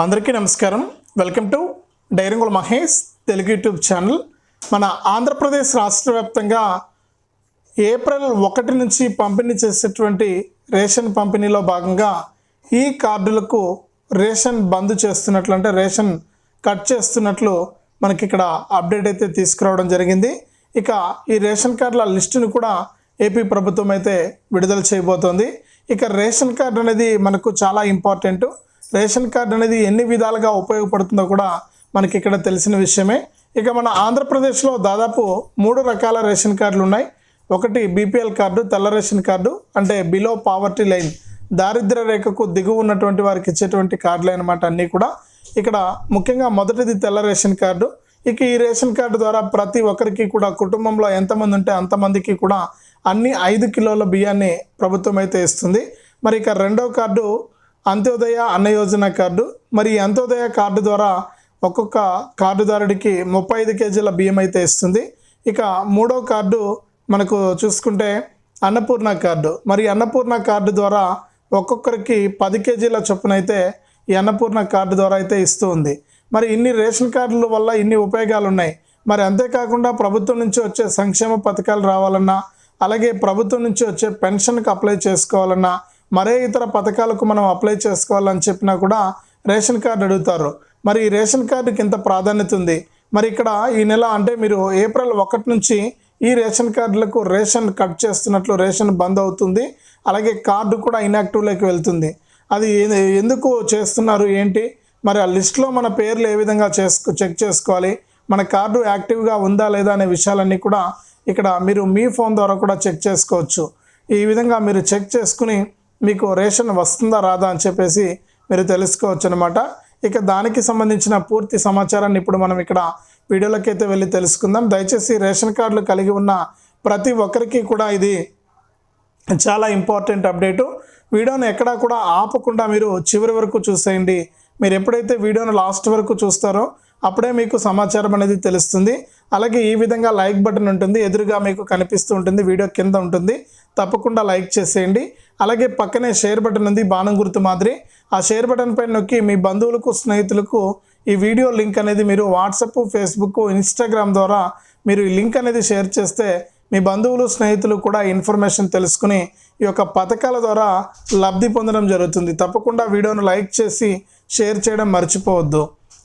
అందరికీ నమస్కారం. Welcome to Dairangula Mahesh Telugu YouTube channel. మన ఆంధ్రప్రదేశ్ రాష్ట్ర వ్యాప్తంగా ఏప్రిల్ ఒకటి నుంచి పంపిణీ చేసేటువంటి రేషన్ పంపిణీలో భాగంగా ఈ కార్డులకు రేషన్ బంద్ చేస్తున్నట్లు అంటే రేషన్ కట్ చేస్తున్నట్లు మనకి ఇక్కడ అప్డేట్ అయితే తీసుకురావడం జరిగింది. ఇక ఈ రేషన్ కార్డుల లిస్టును కూడా ఏపీ ప్రభుత్వం అయితే విడుదల చేయబోతోంది. ఇక రేషన్ కార్డు అనేది మనకు చాలా ఇంపార్టెంట్. రేషన్ కార్డు అనేది ఎన్ని విధాలుగా ఉపయోగపడుతుందో కూడా మనకి ఇక్కడ తెలిసిన విషయమే. ఇక మన ఆంధ్రప్రదేశ్లో దాదాపు మూడు రకాల రేషన్ కార్డులు ఉన్నాయి. ఒకటి బీపీఎల్ కార్డు తెల్ల రేషన్ కార్డు అంటే బిలో పావర్టీ లైన్ దారిద్ర్య రేఖకు దిగువ ఉన్నటువంటి వారికి ఇచ్చేటువంటి కార్డులు అనమాట అన్నీ కూడా. ఇక్కడ ముఖ్యంగా మొదటిది తెల్ల రేషన్ కార్డు. ఇక ఈ రేషన్ కార్డు ద్వారా ప్రతి ఒక్కరికి కూడా కుటుంబంలో ఎంతమంది ఉంటే అంతమందికి కూడా అన్ని ఐదు కిలోల బియ్యాన్ని ప్రభుత్వం అయితే ఇస్తుంది. మరి ఇక రెండో కార్డు అంత్యోదయ అన్న యోజన కార్డు. మరి ఈ అంత్యోదయ కార్డు ద్వారా ఒక్కొక్క కార్డుదారుడికి ముప్పై ఐదు కేజీల బియ్యం అయితే ఇస్తుంది. ఇక మూడో కార్డు మనకు చూసుకుంటే అన్నపూర్ణ కార్డు. మరి అన్నపూర్ణ కార్డు ద్వారా ఒక్కొక్కరికి పది కేజీల చొప్పున అయితే ఈ అన్నపూర్ణ కార్డు ద్వారా అయితే ఇస్తూ ఉంది. మరి ఇన్ని రేషన్ కార్డుల వల్ల ఇన్ని ఉపయోగాలు ఉన్నాయి మరి అంతేకాకుండా ప్రభుత్వం నుంచి వచ్చే సంక్షేమ పథకాలు రావాలన్నా అలాగే ప్రభుత్వం నుంచి వచ్చే పెన్షన్కి అప్లై చేసుకోవాలన్నా మరే ఇతర పథకాలకు మనం అప్లై చేసుకోవాలని చెప్పినా కూడా రేషన్ కార్డు అడుగుతారు. మరి ఈ రేషన్ కార్డుకి ఇంత ప్రాధాన్యత ఉంది. మరి ఇక్కడ ఈ నెల అంటే మీరు ఏప్రిల్ ఒకటి నుంచి ఈ రేషన్ కార్డులకు రేషన్ కట్ చేస్తున్నట్లు రేషన్ బంద్ అవుతుంది. అలాగే కార్డు కూడా ఇన్యాక్టివ్లోకి వెళ్తుంది. అది ఎందుకు చేస్తున్నారు? ఏంటి? మరి ఆ లిస్ట్లో మన పేర్లు ఏ విధంగా చేసుకో చెక్ చేసుకోవాలి? మన కార్డు యాక్టివ్గా ఉందా లేదా అనే విషయాలన్నీ కూడా ఇక్కడ మీరు మీ ఫోన్ ద్వారా కూడా చెక్ చేసుకోవచ్చు. ఈ విధంగా మీరు చెక్ చేసుకుని మీకు రేషన్ వస్తుందా రాదా అని చెప్పేసి మీరు తెలుసుకోవచ్చు అనమాట ఇక దానికి సంబంధించిన పూర్తి సమాచారాన్ని ఇప్పుడు మనం ఇక్కడ వీడియోలోకి అయితే వెళ్ళి తెలుసుకుందాం. దయచేసి రేషన్ కార్డులు కలిగి ఉన్న ప్రతి ఒక్కరికి కూడా ఇది చాలా ఇంపార్టెంట్ అప్డేటు. వీడియోను ఎక్కడా కూడా ఆపకుండా మీరు చివరి వరకు చూసేయండి. మీరు ఎప్పుడైతే వీడియోను లాస్ట్ వరకు చూస్తారో అప్పుడే మీకు సమాచారం అనేది తెలుస్తుంది. అలాగే ఈ విధంగా లైక్ బటన్ ఉంటుంది ఎదురుగా మీకు కనిపిస్తూ ఉంటుంది వీడియో కింద ఉంటుంది. తప్పకుండా లైక్ చేసేయండి. అలాగే పక్కనే షేర్ బటన్ ఉంది బాణం గుర్తు మాదిరి. ఆ షేర్ బటన్ పైన నొక్కి మీ బంధువులకు స్నేహితులకు ఈ వీడియో లింక్ అనేది మీరు వాట్సప్ ఫేస్బుక్ ఇన్స్టాగ్రామ్ ద్వారా మీరు ఈ లింక్ అనేది షేర్ చేస్తే మీ బంధువులు స్నేహితులు కూడా ఇన్ఫర్మేషన్ తెలుసుకుని ఈ యొక్క పథకాల ద్వారా లబ్ధి పొందడం జరుగుతుంది. తప్పకుండా వీడియోను లైక్ చేసి షేర్ చేయడం మర్చిపోవద్దు.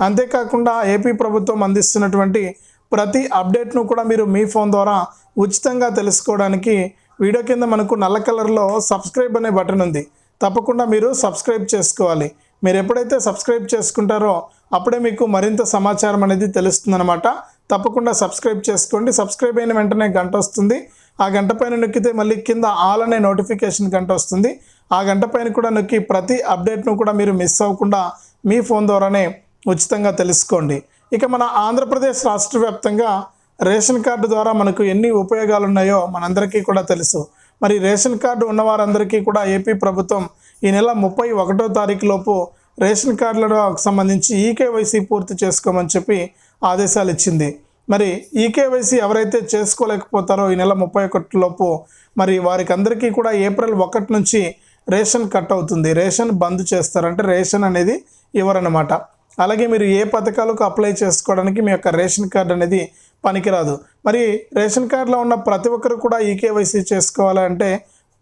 అంతేకాకుండా ఏపీ ప్రభుత్వం అందిస్తున్నటువంటి ప్రతి అప్డేట్ను కూడా మీరు మీ ఫోన్ ద్వారా ఉచితంగా తెలుసుకోవడానికి వీడియో కింద మనకు నల్ల కలర్లో సబ్స్క్రైబ్ అనే బటన్ ఉంది. తప్పకుండా మీరు సబ్స్క్రైబ్ చేసుకోవాలి. మీరు ఎప్పుడైతే సబ్స్క్రైబ్ చేసుకుంటారో అప్పుడే మీకు మరింత సమాచారం అనేది తెలుస్తుందన్నమాట. తప్పకుండా సబ్స్క్రైబ్ చేసుకోండి. సబ్స్క్రైబ్ అయిన వెంటనే గంట వస్తుంది. ఆ గంట పైన నొక్కితే మళ్ళీ కింద ఆల్ అనే నోటిఫికేషన్ గంట వస్తుంది. ఆ గంట పైన కూడా నొక్కి ప్రతి అప్డేట్ను కూడా మీరు మిస్ అవ్వకుండా మీ ఫోన్ ద్వారానే ఉచితంగా తెలుసుకోండి. ఇక మన ఆంధ్రప్రదేశ్ రాష్ట్ర వ్యాప్తంగా రేషన్ కార్డు ద్వారా మనకు ఎన్ని ఉపయోగాలు ఉన్నాయో మనందరికీ కూడా తెలుసు. మరి రేషన్ కార్డు ఉన్న వారందరికీ కూడా ఏపీ ప్రభుత్వం ఈ నెల ముప్పై ఒకటో తారీఖు లోపు రేషన్ కార్డులకు సంబంధించి ఈకేవైసీ పూర్తి చేసుకోమని చెప్పి ఆదేశాలు ఇచ్చింది. మరి ఈకేవైసీ ఎవరైతే చేసుకోలేకపోతారో ఈ నెల ముప్పై ఒకటి లోపు మరి వారికి అందరికీ కూడా ఏప్రిల్ ఒకటి నుంచి రేషన్ కట్ అవుతుంది. రేషన్ బంద్ చేస్తారంటే రేషన్ అనేది ఇవ్వరన్నమాట. అలాగే మీరు ఏ పథకాలకు అప్లై చేసుకోవడానికి మీ యొక్క రేషన్ కార్డు అనేది పనికిరాదు. మరి రేషన్ కార్డులో ఉన్న ప్రతి ఒక్కరు కూడా ఈకేవైసీ చేసుకోవాలంటే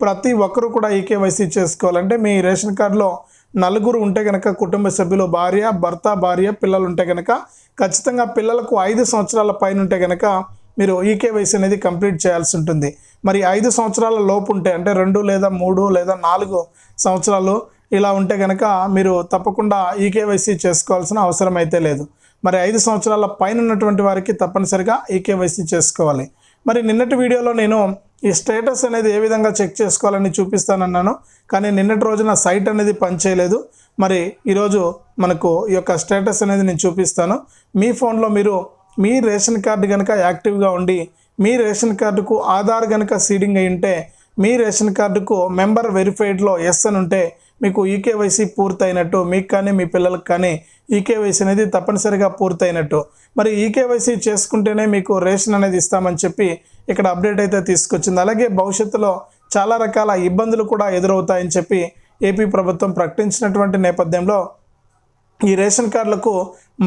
ప్రతి ఒక్కరు కూడా ఈకేవైసీ చేసుకోవాలంటే మీ రేషన్ కార్డులో నలుగురు ఉంటే కనుక కుటుంబ సభ్యులు భార్య భర్త భార్య పిల్లలు ఉంటే కనుక ఖచ్చితంగా పిల్లలకు ఐదు సంవత్సరాల పైన ఉంటే కనుక మీరు ఈకేవైసీ అనేది కంప్లీట్ చేయాల్సి ఉంటుంది. మరి ఐదు సంవత్సరాల లోపు ఉంటే అంటే రెండు లేదా మూడు లేదా నాలుగు సంవత్సరాలు ఇలా ఉంటే కనుక మీరు తప్పకుండా ఈకేవైసీ చేసుకోవాల్సిన అవసరం అయితే లేదు. మరి ఐదు సంవత్సరాల పైన ఉన్నటువంటి వారికి తప్పనిసరిగా ఈకేవైసీ చేసుకోవాలి. మరి నిన్నటి వీడియోలో నేను ఈ స్టేటస్ అనేది ఏ విధంగా చెక్ చేసుకోవాలని చూపిస్తానన్నాను. కానీ నిన్నటి రోజున సైట్ అనేది పనిచేయలేదు. మరి ఈరోజు మనకు ఈ యొక్క స్టేటస్ అనేది నేను చూపిస్తాను. మీ ఫోన్లో మీరు మీ రేషన్ కార్డు కనుక యాక్టివ్గా ఉండి మీ రేషన్ కార్డుకు ఆధార్ కనుక సీడింగ్ అయి ఉంటే మీ రేషన్ కార్డుకు మెంబర్ వెరిఫైడ్లో ఎస్ అని ఉంటే మీకు ఈకేవైసీ పూర్తయినట్టు మీకు కానీ మీ పిల్లలకు కానీ ఈకేవైసీ అనేది తప్పనిసరిగా పూర్తయినట్టు. మరి ఈకేవైసీ చేసుకుంటేనే మీకు రేషన్ అనేది ఇస్తామని చెప్పి ఇక్కడ అప్డేట్ అయితే తీసుకొచ్చింది. అలాగే భవిష్యత్తులో చాలా రకాల ఇబ్బందులు కూడా ఎదురవుతాయని చెప్పి ఏపీ ప్రభుత్వం ప్రకటించినటువంటి నేపథ్యంలో ఈ రేషన్ కార్డులకు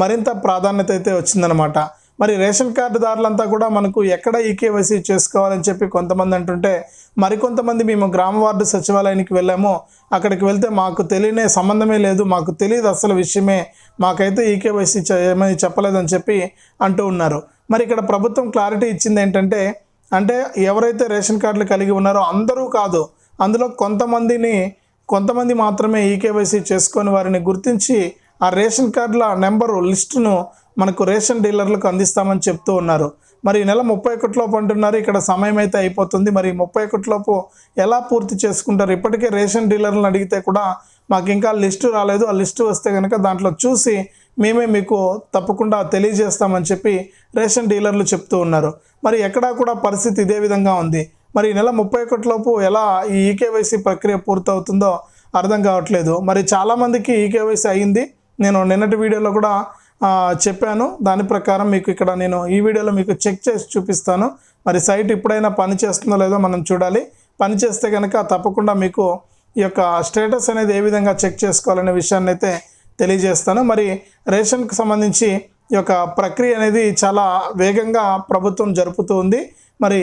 మరింత ప్రాధాన్యత అయితే వచ్చిందనమాట మరి రేషన్ కార్డుదారులంతా కూడా మనకు ఎక్కడ ఈకేవైసీ చేసుకోవాలని చెప్పి కొంతమంది అంటుంటే మరికొంతమంది మేము గ్రామ వార్డు సచివాలయానికి వెళ్ళాము. అక్కడికి వెళ్తే మాకు తెలియనే సంబంధమే లేదు మాకు తెలియదు అసలు విషయమే మాకైతే ఈకేవైసీ చేయమని చెప్పలేదని చెప్పి అంటూ ఉన్నారు. మరి ఇక్కడ ప్రభుత్వం క్లారిటీ ఇచ్చింది ఏంటంటే అంటే ఎవరైతే రేషన్ కార్డులు కలిగి ఉన్నారో అందరూ కాదు అందులో కొంతమందిని కొంతమంది మాత్రమే ఈకేవైసీ చేసుకొని వారిని గుర్తించి ఆ రేషన్ కార్డుల నెంబరు లిస్టును మనకు రేషన్ డీలర్లకు అందిస్తామని చెప్తూ ఉన్నారు. మరి ఈ నెల ముప్పై ఒకటిలోపు అంటున్నారు. ఇక్కడ సమయం అయితే అయిపోతుంది. మరి ముప్పై ఒకటిలోపు ఎలా పూర్తి చేసుకుంటారు? ఇప్పటికే రేషన్ డీలర్లను అడిగితే కూడా మాకు ఇంకా లిస్టు రాలేదు. ఆ లిస్టు వస్తే కనుక దాంట్లో చూసి మేమే మీకు తప్పకుండా తెలియజేస్తామని చెప్పి రేషన్ డీలర్లు చెప్తూ ఉన్నారు. మరి ఎక్కడా కూడా పరిస్థితి ఇదే విధంగా ఉంది. మరి ఈ నెల ముప్పై ఒకటిలోపు ఎలా ఈ ఈకేవైసీ ప్రక్రియ పూర్తవుతుందో అర్థం కావట్లేదు. మరి చాలామందికి ఈకేవైసీ అయ్యింది నేను నిన్నటి వీడియోలో కూడా చెప్పాను. దాని ప్రకారం మీకు ఇక్కడ నేను ఈ వీడియోలో మీకు చెక్ చేసి చూపిస్తాను. మరి సైట్ ఇప్పుడైనా పని చేస్తుందో లేదో మనం చూడాలి. పని చేస్తే కనుక తప్పకుండా మీకు ఈ యొక్క స్టేటస్ అనేది ఏ విధంగా చెక్ చేసుకోవాలనే విషయాన్ని అయితే తెలియజేస్తాను. మరి రేషన్కి సంబంధించి ఈ యొక్క ప్రక్రియ అనేది చాలా వేగంగా ప్రభుత్వం జరుపుతూ ఉంది. మరి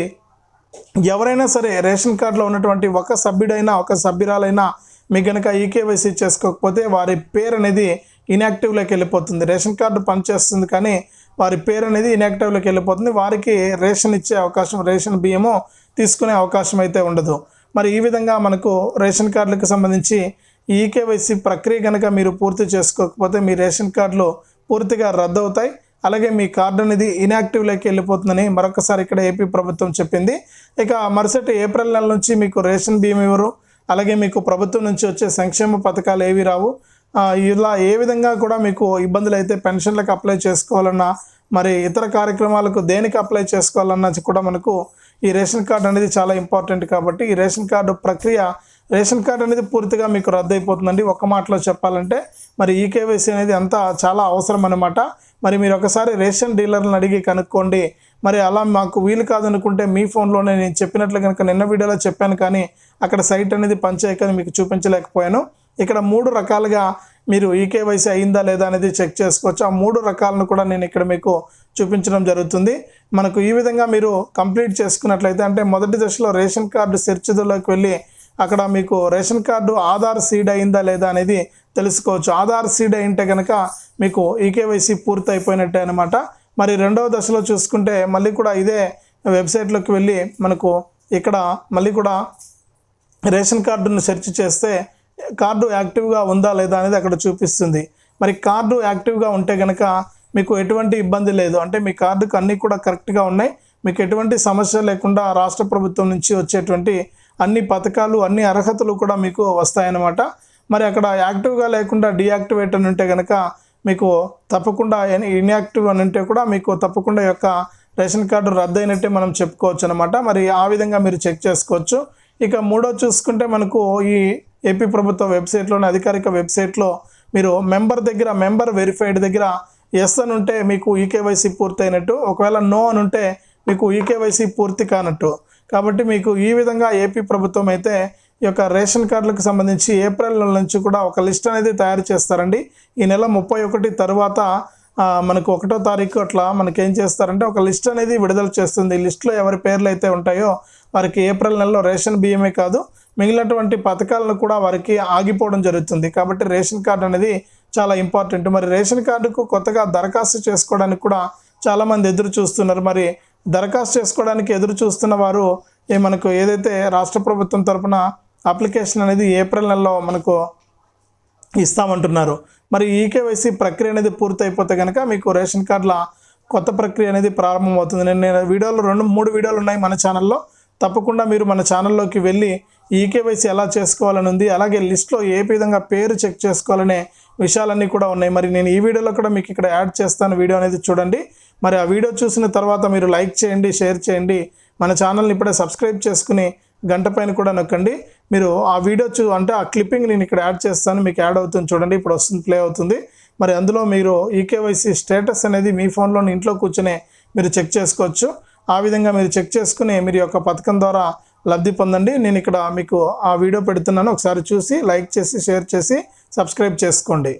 ఎవరైనా సరే రేషన్ కార్డులో ఉన్నటువంటి ఒక సభ్యుడైనా ఒక సభ్యురాలైనా మీ కనుక ఈకేవైసీ చేసుకోకపోతే వారి పేరు అనేది ఇన్యాక్టివ్లోకి వెళ్ళిపోతుంది. రేషన్ కార్డు పనిచేస్తుంది కానీ వారి పేరు అనేది ఇన్యాక్టివ్లోకి వెళ్ళిపోతుంది. వారికి రేషన్ ఇచ్చే అవకాశం రేషన్ బియ్యము తీసుకునే అవకాశం అయితే ఉండదు. మరి ఈ విధంగా మనకు రేషన్ కార్డులకు సంబంధించి ఈకేవైసీ ప్రక్రియ కనుక మీరు పూర్తి చేసుకోకపోతే మీ రేషన్ కార్డులు పూర్తిగా రద్దు అవుతాయి అలాగే మీ కార్డు అనేది ఇన్యాక్టివ్లోకి వెళ్ళిపోతుందని మరొకసారి ఇక్కడ ఏపీ ప్రభుత్వం చెప్పింది. ఇక మరుసటి ఏప్రిల్ నెల నుంచి మీకు రేషన్ బియ్యం ఇవ్వరు. అలాగే మీకు ప్రభుత్వం నుంచి వచ్చే సంక్షేమ పథకాలు ఏవి రావు. ఇలా ఏ విధంగా కూడా మీకు ఇబ్బందులు అయితే పెన్షన్లకు అప్లై చేసుకోవాలన్నా మరి ఇతర కార్యక్రమాలకు దేనికి అప్లై చేసుకోవాలన్నా కూడా మనకు ఈ రేషన్ కార్డు అనేది చాలా ఇంపార్టెంట్ కాబట్టి ఈ రేషన్ కార్డు ప్రక్రియ రేషన్ కార్డు అనేది పూర్తిగా మీకు రద్దు అయిపోతుందండి ఒక మాటలో చెప్పాలంటే మరి ఈ కేవైసీ అనేది అంతా చాలా అవసరం అనమాట మరి మీరు ఒకసారి రేషన్ డీలర్లను అడిగి కనుక్కోండి. మరి అలా మాకు వీలు కాదనుకుంటే మీ ఫోన్లోనే నేను చెప్పినట్లు కనుక నిన్న వీడియోలో చెప్పాను కానీ అక్కడ సైట్ అనేది పనిచేయక మీకు చూపించలేకపోయాను. ఇక్కడ మూడు రకాలుగా మీరు ఈకేవైసీ అయిందా లేదా అనేది చెక్ చేసుకోవచ్చు. ఆ మూడు రకాలను కూడా నేను ఇక్కడ మీకు చూపించడం జరుగుతుంది. మనకు ఈ విధంగా మీరు కంప్లీట్ చేసుకున్నట్లయితే అంటే మొదటి దశలో రేషన్ కార్డు సెర్చ్లోకి వెళ్ళి అక్కడ మీకు రేషన్ కార్డు ఆధార్ సీడ్ అయిందా లేదా అనేది తెలుసుకోవచ్చు. ఆధార్ సీడ్ అయింటే కనుక మీకు ఈకేవైసీ పూర్తి అయిపోయినట్టే అనమాట మరి రెండవ దశలో చూసుకుంటే మళ్ళీ కూడా ఇదే వెబ్సైట్లోకి వెళ్ళి మనకు ఇక్కడ మళ్ళీ కూడా రేషన్ కార్డును సెర్చ్ చేస్తే కార్డు యాక్టివ్గా ఉందా లేదా అనేది అక్కడ చూపిస్తుంది. మరి కార్డు యాక్టివ్గా ఉంటే కనుక మీకు ఎటువంటి ఇబ్బంది లేదు. అంటే మీ కార్డుకు అన్నీ కూడా కరెక్ట్గా ఉన్నాయి. మీకు ఎటువంటి సమస్య లేకుండా రాష్ట్ర ప్రభుత్వం నుంచి వచ్చేటువంటి అన్ని పథకాలు అన్ని అర్హతలు కూడా మీకు వస్తాయన్నమాట. మరి అక్కడ యాక్టివ్గా లేకుండా డియాక్టివేట్ అని ఉంటే కనుక మీకు తప్పకుండా ఇన్యాక్టివ్ అని ఉంటే కూడా మీకు తప్పకుండా యొక్క రేషన్ కార్డు రద్దు అయినట్టే మనం చెప్పుకోవచ్చు అనమాట మరి ఆ విధంగా మీరు చెక్ చేసుకోవచ్చు. ఇక మూడో చూసుకుంటే మనకు ఈ ఏపీ ప్రభుత్వ వెబ్సైట్లోని అధికారిక వెబ్సైట్లో మీరు మెంబర్ దగ్గర మెంబర్ వెరిఫైడ్ దగ్గర ఎస్ అని ఉంటే మీకు ఈకేవైసీ పూర్తయినట్టు ఒకవేళ నో అని ఉంటే మీకు ఈకేవైసీ పూర్తి కానట్టు. కాబట్టి మీకు ఈ విధంగా ఏపీ ప్రభుత్వం అయితే ఈ యొక్క రేషన్ కార్డులకు సంబంధించి ఏప్రిల్ నెల నుంచి కూడా ఒక లిస్ట్ అనేది తయారు చేస్తారండి. ఈ నెల ముప్పై ఒకటి తర్వాత మనకు ఒకటో తారీఖు అట్లా మనకి ఏం చేస్తారంటే ఒక లిస్ట్ అనేది విడుదల చేస్తుంది. ఈ లిస్ట్లో ఎవరి పేర్లు అయితే ఉంటాయో వారికి ఏప్రిల్ నెలలో రేషన్ బియ్యమే కాదు మిగిలినటువంటి పథకాలను కూడా వారికి ఆగిపోవడం జరుగుతుంది. కాబట్టి రేషన్ కార్డు అనేది చాలా ఇంపార్టెంట్. మరి రేషన్ కార్డుకు కొత్తగా దరఖాస్తు చేసుకోవడానికి కూడా చాలామంది ఎదురు చూస్తున్నారు. మరి దరఖాస్తు చేసుకోవడానికి ఎదురు చూస్తున్న వారు ఏ మనకు ఏదైతే రాష్ట్ర ప్రభుత్వం తరఫున అప్లికేషన్ అనేది ఏప్రిల్ నెలలో మనకు ఇస్తామంటున్నారు. మరి ఈకేవైసీ ప్రక్రియ అనేది పూర్తయిపోతే కనుక మీకు రేషన్ కార్డుల కొత్త ప్రక్రియ అనేది ప్రారంభమవుతుంది. నేను నేను వీడియోలు రెండు మూడు వీడియోలు ఉన్నాయి మన ఛానల్లో. తప్పకుండా మీరు మన ఛానల్లోకి వెళ్ళి ఈకేవైసీ ఎలా చేసుకోవాలని ఉంది అలాగే లిస్ట్లో ఏ విధంగా పేరు చెక్ చేసుకోవాలనే విషయాలన్నీ కూడా ఉన్నాయి. మరి నేను ఈ వీడియోలో కూడా మీకు ఇక్కడ యాడ్ చేస్తాను వీడియో అనేది చూడండి. మరి ఆ వీడియో చూసిన తర్వాత మీరు లైక్ చేయండి షేర్ చేయండి. మన ఛానల్ని ఇప్పుడే సబ్స్క్రైబ్ చేసుకుని గంట పైన కూడా నొక్కండి. మీరు ఆ వీడియో చూ అంటే ఆ క్లిప్పింగ్ నేను ఇక్కడ యాడ్ చేస్తాను మీకు యాడ్ అవుతుంది చూడండి. ఇప్పుడు వస్తుంది ప్లే అవుతుంది. మరి అందులో మీరు ఈకేవైసీ స్టేటస్ అనేది మీ ఫోన్లోని ఇంట్లో కూర్చొని మీరు చెక్ చేసుకోవచ్చు. ఆ విధంగా మీరు చెక్ చేసుకుని మీరు యొక్క పథకం ద్వారా లబ్ధి పొందండి. నేను ఇక్కడ మీకు ఆ వీడియో పెడుతున్నాను. ఒకసారి చూసి లైక్ చేసి షేర్ చేసి సబ్స్క్రైబ్ చేసుకోండి.